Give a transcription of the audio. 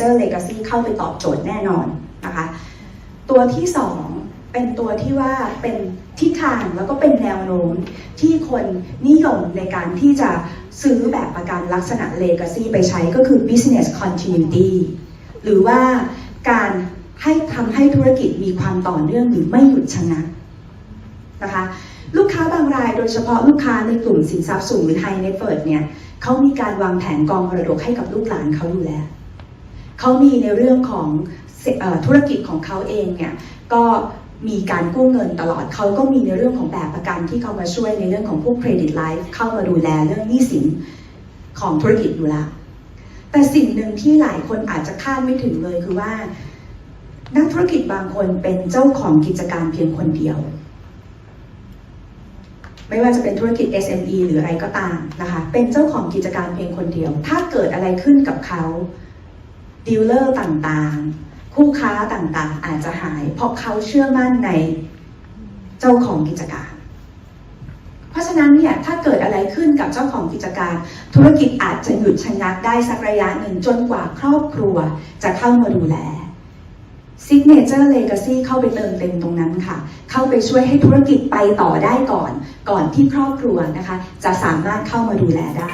เข้าไปตอบโจทย์แน่นอนนะคะ ตัวที่สองเป็นตัวที่ว่าเป็นทิศทางแล้วก็เป็นแนวโน้มที่คนนิยมในการที่จะซื้อแบบประกันลักษณะ legacy ไปใช้ก็คือ business continuity หรือว่าการให้ทำให้ธุรกิจมีความต่อเนื่องหรือไม่หยุดชะงักนะคะลูกค้าบางรายโดยเฉพาะลูกค้าในกลุ่มสินทรัพย์สูงหรือ high net worth เนี่ยเขามีการวางแผนกองมรดกให้กับลูกหลานเขาอยู่แล้ว เขามีในเรื่องของธุรกิจของเขาเองเนี่ยก็มีการกู้เงินตลอดเขาก็มีในเรื่องของแบบประกันที่เขามาช่วยในเรื่องของพวกเครดิตไลฟ์เข้ามาดูแลเรื่องหนี้สินของธุรกิจอยู่แล้วแต่สิ่งหนึ่งที่หลายคนอาจจะคาดไม่ถึงเลยคือว่า นักธุรกิจบางคนเป็นเจ้าของกิจการเพียงคนเดียว ไม่ว่าจะเป็นธุรกิจ SME หรืออะไรก็ตามนะคะเป็นเจ้าของกิจการเพียงคนเดียว ถ้าเกิดอะไรขึ้นกับเขา ดีลเลอร์ต่างๆ คู่ค้าต่างๆ อาจจะหาย เพราะเขาเชื่อมั่นในเจ้าของกิจการ เพราะฉะนั้นเนี่ยถ้าเกิดอะไรขึ้นกับเจ้าของกิจการ ธุรกิจอาจจะหยุดชะงักได้สักระยะหนึ่งจนกว่าครอบครัวจะเข้ามาดูแล Signature Legacy เข้าไปเติมเต็มตรงนั้นค่ะ เข้าไปช่วยให้ธุรกิจไปต่อได้ก่อน ก่อนที่ครอบครัวนะคะ จะสามารถเข้ามาดูแลได้